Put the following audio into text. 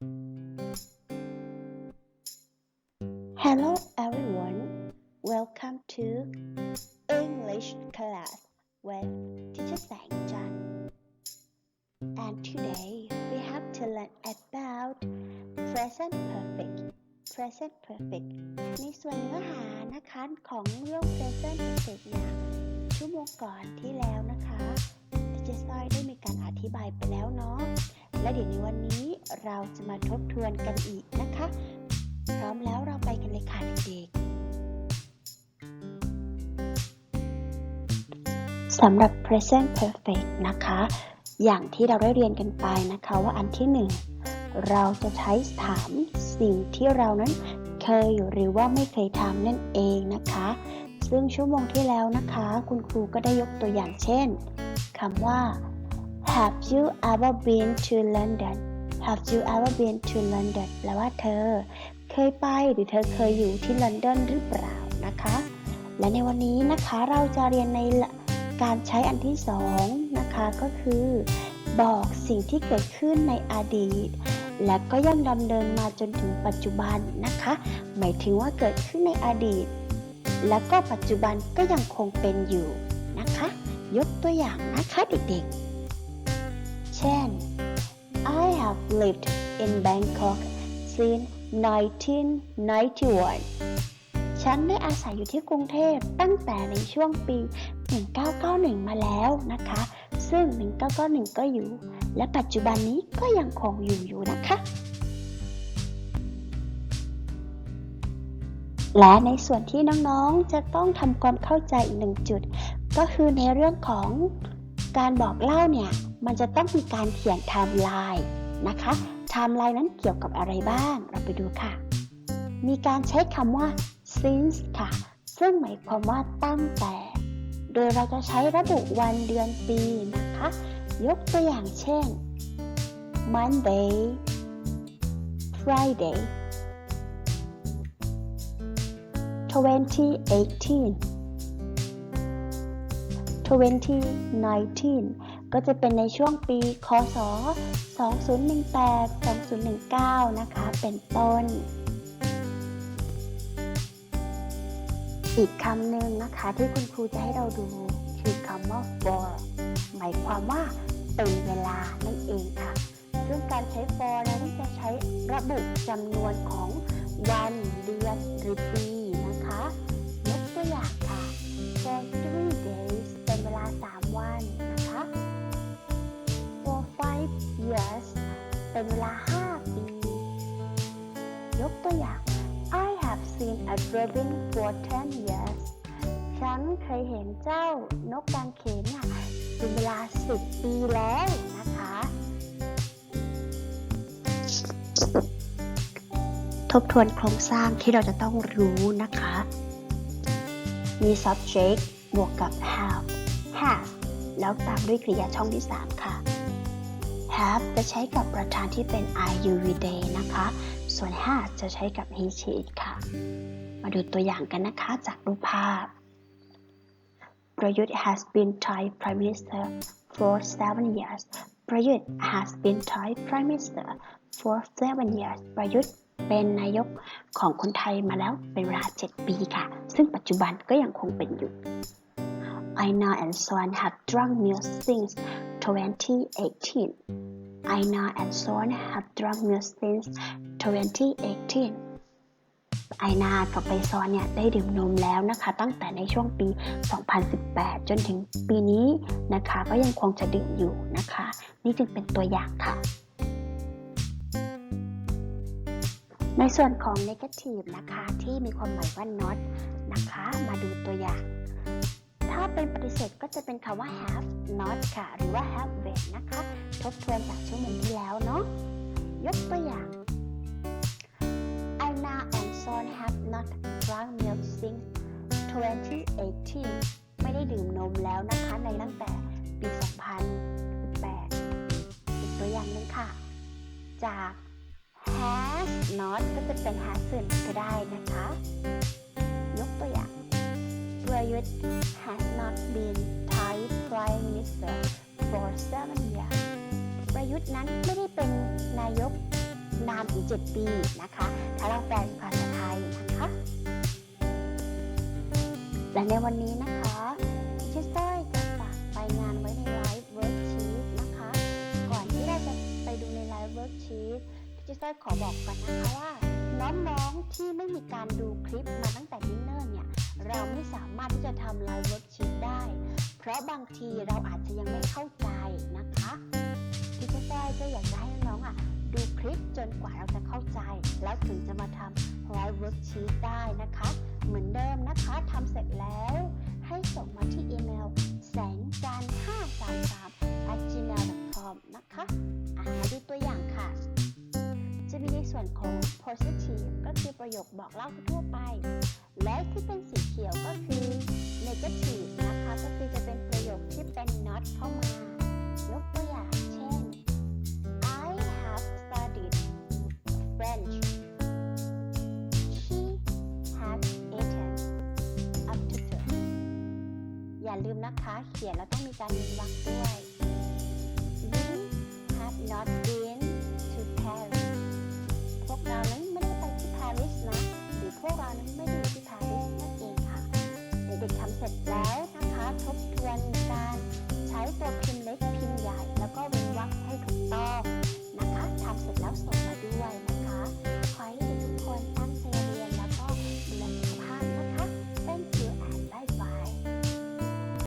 Hello everyone, welcome to English class with Teacher Sang Chan. And today we have to learn about present perfect. Present perfect ในส่วนเนื้อหานะคะของเรื่อง present perfect เนี่ยชั่วโมงก่อนที่แล้วนะคะ Teacher Soi ได้มีการอธิบายไปแล้วเนาะ และเดี๋ยวในวันนี้เราจะมาทบทวนกันอีกนะคะ พร้อมแล้วเราไปกันเลยค่ะเด็กๆสำหรับ present perfect นะคะ อย่างที่เราได้เรียนกันไปนะคะว่าอันที่หนึ่งเราจะใช้ถามสิ่งที่เรานั้นเคยหรือว่าไม่เคยทำนั่นเองนะคะ ซึ่งชั่วโมงที่แล้วนะคะ คุณครูก็ได้ยกตัวอย่างเช่นคำว่า Have you ever been to London Have you ever been to London แปลว่าเธอ เคยไปหรือเธอเคยอยู่ที่ลอนดอนหรือเปล่านะคะ และในวันนี้นะคะเราจะเรียนในการใช้อันที่สองนะคะก็คือ บอกสิ่งที่เกิดขึ้นในอดีต และก็ยังดำเนินมาจนถึงปัจจุบันนะคะ หมายถึงว่าเกิดขึ้นในอดีต และก็ปัจจุบันก็ยังคงเป็นอยู่นะคะ ยกตัวอย่างนะคะเด็กๆ เช่น I have lived in Bangkok since 1991 ฉันได้อาศัยอยู่ที่กรุงเทพตั้งแต่ในช่วงปี 1991 มาแล้วนะคะ ซึ่ง 1991 ก็อยู่ และปัจจุบันนี้ก็ยังคงอยู่อยู่นะคะ และในส่วนที่น้องๆ จะต้องทำความเข้าใจอีกหนึ่งจุด ก็คือในเรื่องของการบอกเล่าเนี่ย มันจะต้องมีการเขียนไทม์ไลน์นะคะไทม์ไลน์นั้นเกี่ยวกับอะไรบ้าง เราไปดูค่ะ มีการใช้คำว่า since ค่ะ ซึ่งหมายความว่าตั้งแต่ โดยเราจะใช้ระบุวันเดือนปีนะคะ ยกตัวอย่างเช่น Monday Friday 2018 2019 ก็จะเป็นในช่วงปี คศ 2018 2019 นะคะ เป็นต้น อีกคำหนึ่งนะคะที่คุณครูจะให้เราดูคือคำว่า for หมายความว่าเป็นเวลานั่นเองค่ะ ซึ่งการใช้ for นั้นจะใช้ระบุจำนวนของวัน เดือน หรือปี เป็นเวลา 5 ปี ยกตัวอย่าง I have seen a dragon for 10 years ฉันเคยเห็นเจ้านกกางเขนน่ะเป็นเวลา 10 ปีแล้วนะคะ ทบทวนโครงสร้างที่เราจะต้องรู้นะคะ มี subject บวกกับ have have แล้วตามด้วยกริยาช่องที่ 3 ค่ะ have จะใช้กับประธานที่เป็น I you we they นะคะ ส่วน has จะใช้กับ he she it ค่ะ มาดูตัวอย่างกันนะคะจากรูปภาพประยุทธ์ has been Thai Prime Minister for seven years ประยุทธ์ has been Thai Prime Minister for seven years ประยุทธ์เป็นนายกของคนไทยมาแล้วเป็นเวลา 7 ปีค่ะ ซึ่งปัจจุบันก็ยังคงเป็นอยู่ Aina and Son have drunk milk since 2018 Aina and Son have drunk milk since 2018 ไอนากับไปซอนเนี่ยได้ดื่มนมแล้วนะคะ ตั้งแต่ในช่วงปี 2018 จนถึงปีนี้นะคะ ก็ยังคงจะดื่มอยู่นะคะ นี่จึงเป็นตัวอย่างค่ะ ในส่วนของ negative นะคะ ที่มีความหมายว่า not นะคะ มาดูตัวอย่าง เป็นปฏิเสธก็จะเป็นคำว่า have not ค่ะ หรือว่า have been นะคะ ทบทวนจากชั่วโมงที่แล้วเนาะ ยกตัวอย่าง Aina and Son have not drunk milk since 2018 ไม่ได้ดื่มนมแล้วนะคะในตั้งแต่ปี 2018อีกตัวอย่างหนึงค่ะ จาก has not ก็จะเป็น hasn't ก็ได้นะคะ ประยุทธ์ has not been Thai Prime Minister for seven years ประยุทธ์นั้นไม่ได้เป็นนายกนานถึง 7 ปีนะคะ ถ้าเราแปลเป็นภาษาไทยนะคะ และในวันนี้นะคะชิสเตอร์จะฝากไปงานไว้ในไลฟ์เวิร์กชีตนะคะ ก่อนที่เราจะไปดูในไลฟ์เวิร์กชีตชิสเตอร์ขอบอกก่อนนะคะว่า น้องๆที่ไม่มีการดูคลิปมาตั้งแต่นิ่งๆเนี่ย เราไม่สามารถที่จะทำไลฟ์เวิร์กชีตได้ เพราะบางทีเราอาจจะยังไม่เข้าใจนะคะที่ชิสเตอร์ก็อยากจะให้น้องๆอะดูคลิปจนกว่าเราจะเข้าใจ แล้วถึงจะมาทำไลฟ์เวิร์กชีตได้นะคะ เหมือนเดิมนะคะทำเสร็จแล้ว ยคบอกเล่าทั่วไป และที่เป็นสีเขียวก็คือ negative นะคะก็คือจะเป็นประโยคที่เป็น not เข้ามายกตัวอย่างเช่น I have studied French She has eaten up to two อย่าลืมนะคะ เขียนแล้วต้องมีการเว้นวรรคด้วย We have not been